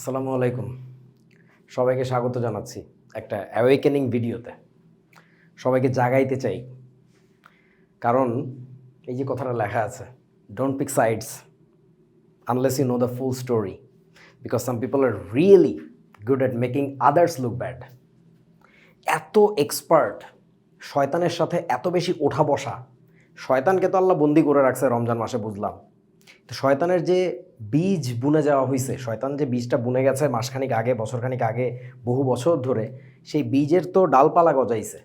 আসসালামু আলাইকুম। সবাইকে স্বাগত জানাচ্ছি একটা অ্যাওয়েকেনিং ভিডিওতে সবাইকে জাগাইতে চাই। কারণ এই যে কথাটা লেখা আছে don't pick sides unless you know the full story because some people are really good at making others look bad এত এক্সপার্ট শয়তানের সাথে এত বেশি ওঠা বসা, শয়তানকে তো আল্লাহ বন্দি করে রাখছে রমজান মাসে, বুঝলাম। তো শয়তানের যে বীজ বুনে যাওয়া হয়েছে শয়তান যে বীজটা বুনে গেছে মাসখানিক আগে, বছরখানিক আগে, বহু বছর ধরে, সেই বীজের তো ডালপালা গজাইছে।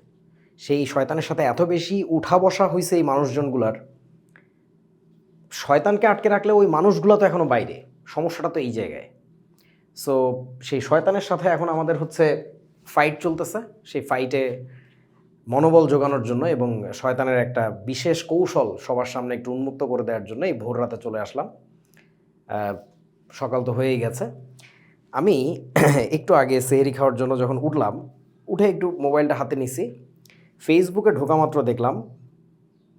সেই শয়তানের সাথে এত বেশি উঠা বসা হয়েছে এই মানুষজনগুলার। শয়তানকে আটকে রাখলে ওই মানুষগুলো তো এখনও বাইরে, সমস্যাটা তো এই জায়গায়। সো সেই শয়তানের সাথে এখন আমাদের হচ্ছে ফাইট চলতেছে, সেই ফাইটে মনোবল যোগানোর জন্য এবং শয়তানের একটা বিশেষ কৌশল সবার সামনে একটু উন্মুক্ত করে দেওয়ার জন্য এই ভোর রাতে চলে আসলাম। সকাল তো হয়েই গেছে। আমি একটু আগে সেহরি খাওয়ার জন্য যখন উঠলাম, উঠে একটু মোবাইলটা হাতে নিছি। ফেসবুকে ঢোকা মাত্র দেখলাম,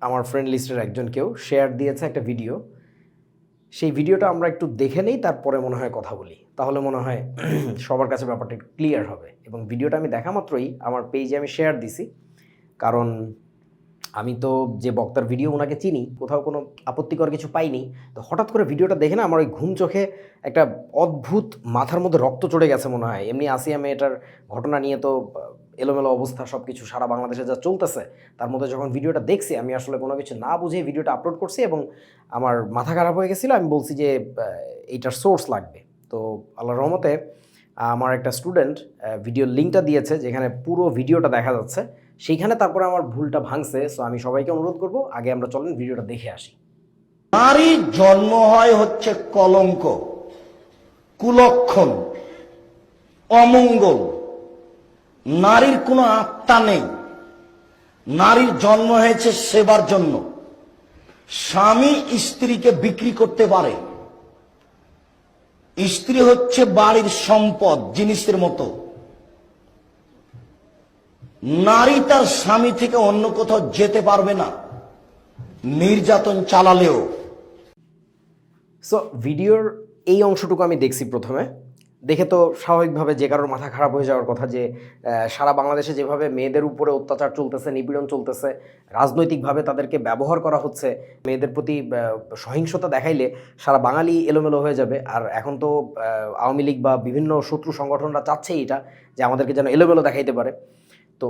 আমার ফ্রেন্ড লিস্টের একজন কেউ শেয়ার দিয়েছে একটা ভিডিও সেই ভিডিওটা আমরা একটু দেখে নেই, তারপরে মনে হয় কথা বলি। তাহলে মনে হয় সবার কাছে ব্যাপারটা একটু ক্লিয়ার হবে। এবং ভিডিওটা আমি দেখা মাত্রই আমার পেজে আমি শেয়ার দিছি। কারণ আমি তো যে বক্তার ভিডিও ওনাকে চিনি, কোথাও কোনো আপত্তিকর কিছু পাইনি, তো হঠাৎ করে ভিডিওটা দেখে না আমার ওই ঘুম চোখে একটা অদ্ভুত মাথার মধ্যে রক্ত চড়ে গেছে মনে হয়। এমনি আসিয়া মেয়েটার ঘটনা নিয়ে তো এলোমেলো অবস্থা সব কিছু সারা বাংলাদেশে যা চলতেছে, তার মধ্যে যখন ভিডিওটা দেখছি আমি আসলে কোনো কিছু না বুঝে ভিডিওটা আপলোড করছি এবং আমার মাথা খারাপ হয়ে গেছিল, আমি বলছি যে এইটার সোর্স লাগবে। তো আল্লাহ রহমতে, আমার একটা স্টুডেন্ট ভিডিও লিঙ্কটা দিয়েছে, যেখানে পুরো ভিডিওটা দেখা যাচ্ছে। সেইখানে তারপরে আমার ভুলটা ভাঙছে সো আমি সবাইকে অনুরোধ করব, আগে আমরা চলেন ভিডিওটা দেখে আসি। নারীর জন্ম হয় হচ্ছে কলঙ্ক, কুলক্ষণ, অমঙ্গল। নারীর কোনো আত্মা নেই। নারীর জন্ম হয়েছে সেবার জন্য। স্বামী স্ত্রীকে বিক্রি করতে পারে। স্ত্রী হচ্ছে বাড়ির সম্পদ, জিনিসের মতো। নারী তার স্বামী থেকে অন্য কোথাও যেতে পারবে না। নির্যাতন চালালেও। সো ভিডিওর এই অংশটুকু আমি দেখছি প্রথমে। দেখে তো স্বাভাবিকভাবে যে কারোর মাথা খারাপ হয়ে যাওয়ার কথা যে সারা বাংলাদেশে যেভাবে মেয়েদের উপরে অত্যাচার চলতেছে, নিপীড়ন চলতেছে, রাজনৈতিকভাবে তাদেরকে ব্যবহার করা হচ্ছে, মেয়েদের প্রতি সহিংসতা দেখাইলে সারা বাঙালি এলোমেলো হয়ে যাবে। আর এখন তো আওয়ামী লীগ বা বিভিন্ন শত্রু সংগঠনরা চাচ্ছেই এটা, যে আমাদেরকে যেন এলোমেলো দেখাইতে পারে। তো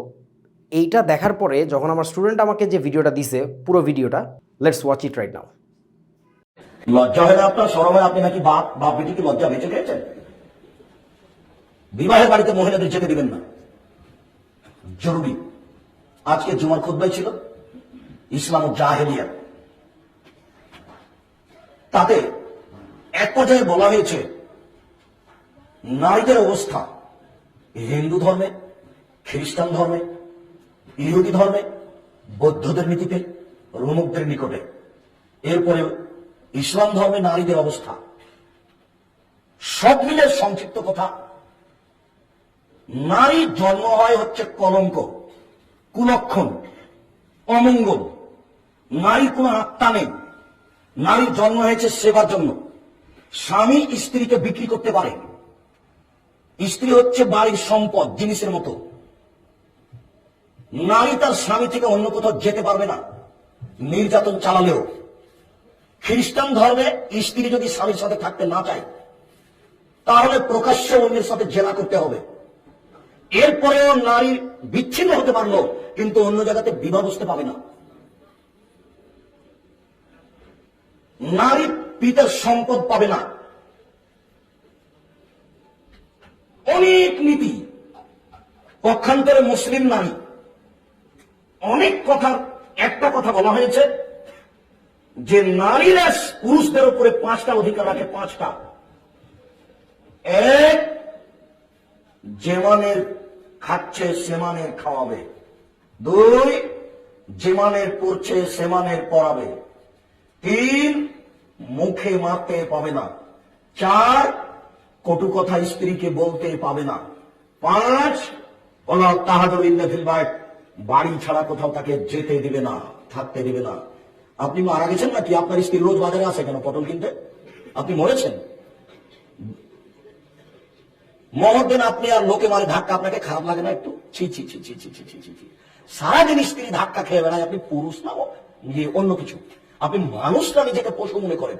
এইটা দেখার পরে যখন আমার স্টুডেন্ট আমাকে যে ভিডিওটা দিছে, পুরো ভিডিওটা let's watch it right now লজ্জা হয় আপনার সরম হয় আপনি নাকি বাপ বাপ বেটিকে লজ্জা বেঁচে খেয়েছেন? বিবাহের বাড়িতে মহিলাদের যেতে দিবেন না। জরুরি। আজকে জুমার খুদ্াই ছিল। ইসলাম ও জাহেলিয়া। তাতে এক পর্যায়ে বলা হয়েছে, নারীদের অবস্থা হিন্দু ধর্মে খ্রিস্টান ধর্মে, ইহুদি ধর্মে, বৌদ্ধদের নীতিতে, রোমকদের নিকটে। এরপরে ইসলাম ধর্মে নারীদের অবস্থা। সব মিলে সংক্ষিপ্ত কথা, নারী জন্ম হয় হচ্ছে কলঙ্ক, কুলক্ষণ, অমঙ্গল। নারী কোনো আত্মা নেই। নারীর জন্ম হয়েছে সেবার জন্য। স্বামী স্ত্রীকে বিক্রি করতে পারে। স্ত্রী হচ্ছে বাড়ির সম্পদ, জিনিসের মতো। নারী তার স্বামী থেকে অন্য কোথাও যেতে পারবে না। নির্যাতন চালালেও। খ্রিস্টান ধর্মে স্ত্রী যদি স্বামীর সাথে থাকতে না চায়, তাহলে প্রকাশ্য অন্যের সাথে জেলা করতে হবে। এরপরেও নারী বিচ্ছিন্ন হতে পারল, কিন্তু অন্য জায়গাতে বিবাহ বসতে পাবে না। নারী পিতার সম্পদ পাবে না। অনেক নীতি। পক্ষান্তরে মুসলিম নারী অনেক কথা একটা কথা বলা হয়েছে যে নারীরা পুরুষদের উপরে পাঁচটা অধিকার রাখে, পাঁচটা। এক যেমানের খাচ্ছে সেমানের খাওয়াবে। দুই যেমানের পড়ছে সেমানের পড়াবে তিন, মুখে মারতে পাবে না। চার, কটু কথা স্ত্রীকে বলতে পাবে না। পাঁচ ওলা তাহাদুল ইল্লাফিল বাইত। বাড়ি ছাড়া কোথাও তাকে যেতে দিবে না, থাকতে দিবে না। আপনি মারা গেছেন নাকি? আপনার স্ত্রী রোজ বাজারে আসে কেন পটল কিনতে? আপনি মরেছেন? মহদ্দিন, আপনি আর লোকে মারে ধাক্কা, আপনাকে খারাপ লাগে না একটু? ছি ছি ছি ছি ছি ছি ছি ছি ছি। সারাদিন স্ত্রী ধাক্কা খেয়ে বেড়ায়, আপনি পুরুষ না ইয়ে অন্য কিছু। আপনি মানুষ না নিজেকে পশু মনে করেন।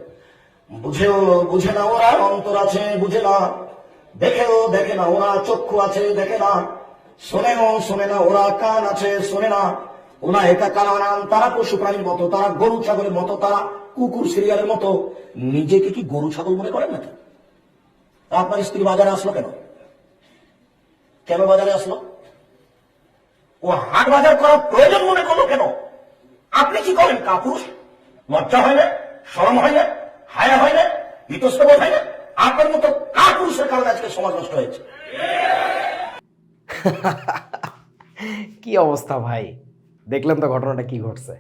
বুঝেও, বুঝে না ওরা, অন্তর আছে, বুঝে না। দেখেও, দেখে না ওরা, চক্ষু আছে, দেখে না। শোনেও শোনে না, ওরা কান আছে, শোনে না। ওরা একা কালানান তারা পশু প্রাণীর মতো, তারা গরু ছাগলের মতো, তারা কুকুর সিরিয়ালের মতো। নিজেকে কি গরু ছাগল মনে করেন নাকি? আপনার স্ত্রী বাজারে আসলো কেন? কেন বাজারে আসলো? ও হাট বাজার করার প্রয়োজন মনে করল কেন? আপনি কি করেন, কাপুরুষ? লজ্জা হয় না? শরম হয় না? হায়া হয় না? ইতস্তবোধ হয় না? আপনার মতো কাপুরুষের কারণে আজকে সমাজ নষ্ট হয়েছে। কি অবস্থা ভাই? দেখলেন তো ঘটনাটা কি ঘটছে।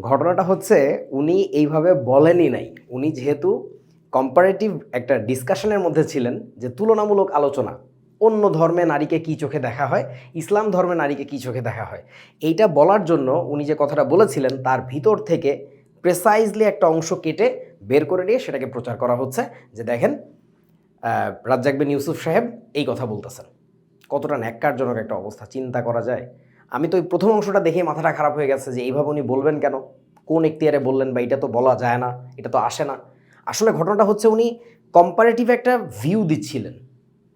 ঘটনাটা হচ্ছে উনি এইভাবে বলেনই নাই। উনি যেহেতু কম্পারেটিভ একটা ডিসকাশনের মধ্যে ছিলেন যে তুলনামূলক আলোচনা অন্য ধর্মে নারীকে কী চোখে দেখা হয় ইসলাম ধর্মে নারীকে কী চোখে দেখা হয় এইটা বলার জন্য উনি যে কথাটা বলেছিলেন তার ভিতর থেকে প্রেসাইজলি একটা অংশ কেটে বের করে নিয়ে সেটাকে প্রচার করা হচ্ছে। যে দেখেন আহ, রাজ্জাক বিন ইউসুফ সাহেব এই কথা বলতেছেন। কতটা ন্যাক্কারজনক একটা অবস্থা, চিন্তা করা যায়। আমি তো ওই প্রথম অংশটা দেখে মাথাটা খারাপ হয়ে গেছে যে, এইভাবে উনি বলবেন কেন? কোন এখতিয়ারে বললেন বা এটা তো বলা যায় না, এটা তো আসে না। আসলে ঘটনাটা হচ্ছে উনি কম্পারেটিভ একটা ভিউ দিচ্ছিলেন।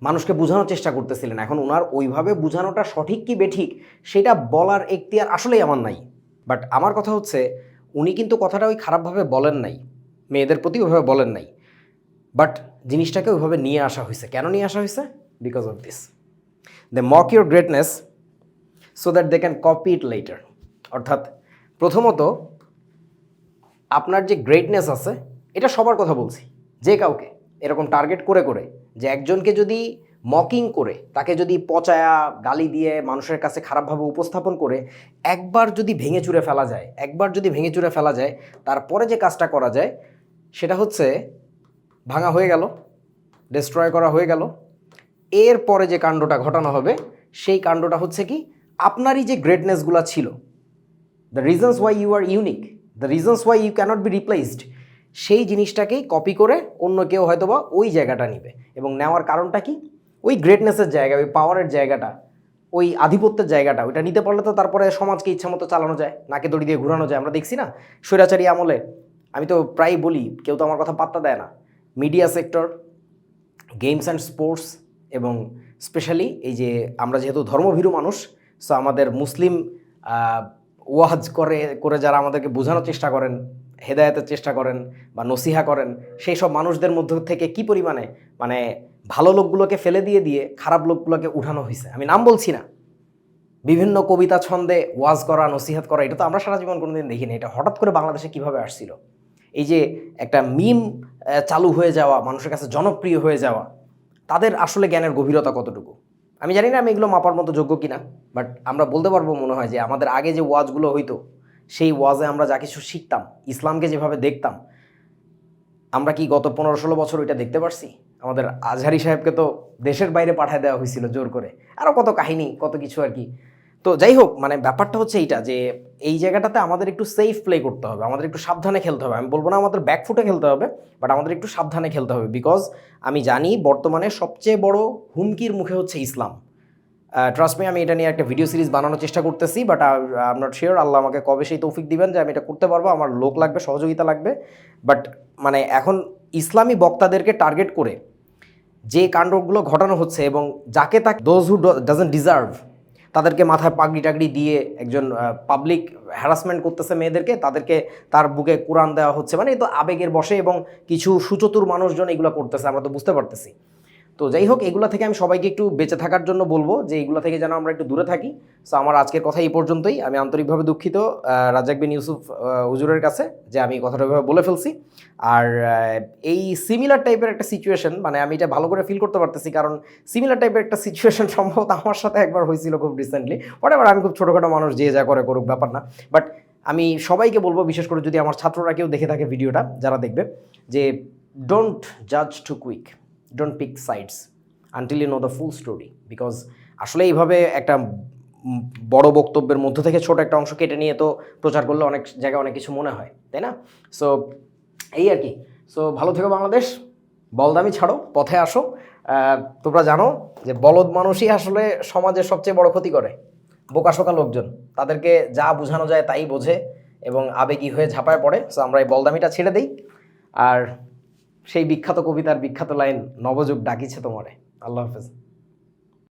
মানুষকে বোঝানোর চেষ্টা করতেছিলেন। এখন ওনার ওইভাবে বোঝানোটা সঠিক কি বেঠিক, সেটা বলার এখতিয়ার আসলেই আমার নাই। বাট আমার কথা হচ্ছে, উনি কিন্তু কথাটা ওই খারাপভাবে বলেন নাই। মেয়েদের প্রতি ওইভাবে বলেন নাই। বাট জিনিসটাকে ওইভাবে নিয়ে আসা হয়েছে। কেন নিয়ে আসা হয়েছে? Because of this they mock your greatness so that they can copy it later অর্থাৎ প্রথমত আপনার যে গ্রেটনেস আছে, এটা সবার কথা বলছি, যে কাউকে, এরকম টার্গেট করে করে, যে একজনকে যদি মকিং করে, তাকে যদি পচায়া, গালি দিয়ে মানুষের কাছে খারাপভাবে উপস্থাপন করে, একবার যদি ভেঙে চুরে ফেলা যায়, একবার যদি ভেঙে চুরে ফেলা যায়, তারপরে যে কাজটা করা যায়, সেটা হচ্ছে ভাঙা হয়ে গেল ডিস্ট্রয় করা হয়ে গেল এর পরে যে কাণ্ডটা ঘটানো হবে, সেই কাণ্ডটা হচ্ছে কি, আপনারই যে গ্রেটনেসগুলো ছিল the reasons why you are unique the reasons why you can't be replaced সেই জিনিসটাকেই কপি করে অন্য কেউ হয়তোবা ওই জায়গাটা নিবে। এবং নেওয়ার কারণটা কি? ওই গ্রেটনেসের জায়গা, ওই পাওয়ারের জায়গাটা, ওই আধিপত্যের জায়গাটা, ওইটা নিতে পারলে তো তারপরে সমাজকে ইচ্ছা মতো চালানো যায়, নাকে দড়ি দিয়ে ঘুরানো যায়। আমরা দেখছি না, স্বৈরাচারী আমলে, আমি তো প্রায় বলি, কেউ তো আমার কথা পাত্তা দেয় না। Media sector games and sports এবং স্পেশালি এই যে আমরা যেহেতু ধর্মভীরু মানুষ সো আমাদের মুসলিম ওয়াজ করে করে যারা আমাদেরকে বোঝানোর চেষ্টা করেন, হেদায়েতের চেষ্টা করেন বা নসিহা করেন, সেই সব মানুষদের মধ্য থেকে কি পরিমাণে মানে ভালো লোকগুলোকে ফেলে দিয়ে দিয়ে খারাপ লোকগুলোকে উঠানো হয়েছে আমি নাম বলছি না। বিভিন্ন কবিতা ছন্দে ওয়াজ করা, নসিহাত করা, এটা তো আমরা সারা জীবন কোনোদিন দেখিনি। এটা হঠাৎ করে বাংলাদেশে কীভাবে আসছিল? এই যে একটা মিম চালু হয়ে যাওয়া, মানুষের কাছে জনপ্রিয় হয়ে যাওয়া তাদের আসলে জ্ঞানের গভীরতা কতটুকু? আমি জানি না আমি এগুলো মাপার মতো যোগ্য কিনা বাট আমরা বলতে পারব মনে হয় যে আমাদের আগে যে ওয়াজগুলো হইতো, সেই ওয়াজে আমরা যা কিছু শিখতাম, ইসলামকে যেভাবে দেখতাম, আমরা কি গত পনেরো ষোলো বছর ওইটা দেখতে পারছি? আমাদের আজহারি সাহেবকে তো দেশের বাইরে পাঠায় দেওয়া হয়েছিল জোর করে। আরও কত কাহিনী, কত কিছু আর কি। তো যাই হোক মানে ব্যাপারটা হচ্ছে এইটা যে, এই জায়গাটাতে আমাদের একটু সেফ প্লে করতে হবে। আমাদের একটু সাবধানে খেলতে হবে। আমি বলব না আমাদের ব্যাকফুটে খেলতে হবে বাট আমাদের একটু সাবধানে খেলতে হবে বিকজ আমি জানি বর্তমানে সবচেয়ে বড় হুমকির মুখে হচ্ছে ইসলাম। ট্রাস্ট মি আমি এটা নিয়ে একটা ভিডিও সিরিজ বানানোর চেষ্টা করতেছি বাট আই নট শিওর আল্লাহ আমাকে কবে সেই তৌফিক দিবেন যে, আমি এটা করতে পারব। আমার লোক লাগবে, সহযোগিতা লাগবে। বাট মানে এখন ইসলামী বক্তাদেরকে টার্গেট করে যে কাণ্ডগুলো ঘটানো হচ্ছে এবং যাকে তাকে দোজ হু ডাজেন্ট ডিজার্ভ তাদেরকে মাথায় পাগড়ি টাগড়ি দিয়ে একজন পাবলিক হ্যারাসমেন্ট করতেছে মেয়েদেরকে, তাদেরকে তার বুকে কোরআন দেওয়া হচ্ছে। মানে এ তো আবেগের বসে এবং কিছু সুচতুর মানুষজন এগুলো করতেছে, আমরা তো বুঝতে পারতেছি। তো যাই হোক এগুলো থেকে আমি সবাইকে একটু বেঁচে থাকার জন্য বলব যে এগুলো থেকে যেন আমরা একটু দূরে থাকি। সো আমার আজকের কথা এই পর্যন্তই। আমি আন্তরিকভাবে দুঃখিত আহ, রাজ্জাক বিন ইউসুফ আহ, হুজুরের কাছে যে আমি কথাটা বলে ফেলছি। আর এই সিমিলার টাইপের একটা সিচুয়েশন মানে আমি এটা ভালো করে ফিল করতে পারতেছি কারণ সিমিলার টাইপের একটা সিচুয়েশন সম্ভবত আমার সাথে একবার হয়েছিল খুব রিসেন্টলি হোয়াট আমি খুব ছোটোখাটো মানুষ যে যা করে করুক ব্যাপার না। বাট আমি সবাইকে বলব বিশেষ করে যদি আমার ছাত্ররা কেউ দেখে থাকে ভিডিওটা যারা দেখবে যে ডোন্ট জাজ too quick don't pick sides until you know the full story because আসলে এইভাবে একটা বড় বক্তব্যের মধ্য থেকে ছোট একটা অংশ কেটে নিয়ে তো প্রচার করলে অনেক জায়গায় অনেক কিছু মনে হয়, তাই না? সো এই আর কি। সো ভালো থেকো বাংলাদেশ, বলদামি ছাড়ো, পথে আসো। তোমরা জানো যে বলদ মানুষই আসলে সমাজের সবচেয়ে বড় ক্ষতি করে। বোকাশোকা লোকজন, তাদেরকে যা বোঝানো যায় তাই বোঝে এবং আবেগী হয়ে ঝাঁপায় পড়ে। সো আমরা এই বলদামিটা ছেড়ে দিই। আর সেই বিখ্যাত কবিতার বিখ্যাত লাইন নবযুগ ডাকিছে তোমারে। আল্লাহ হাফেজ।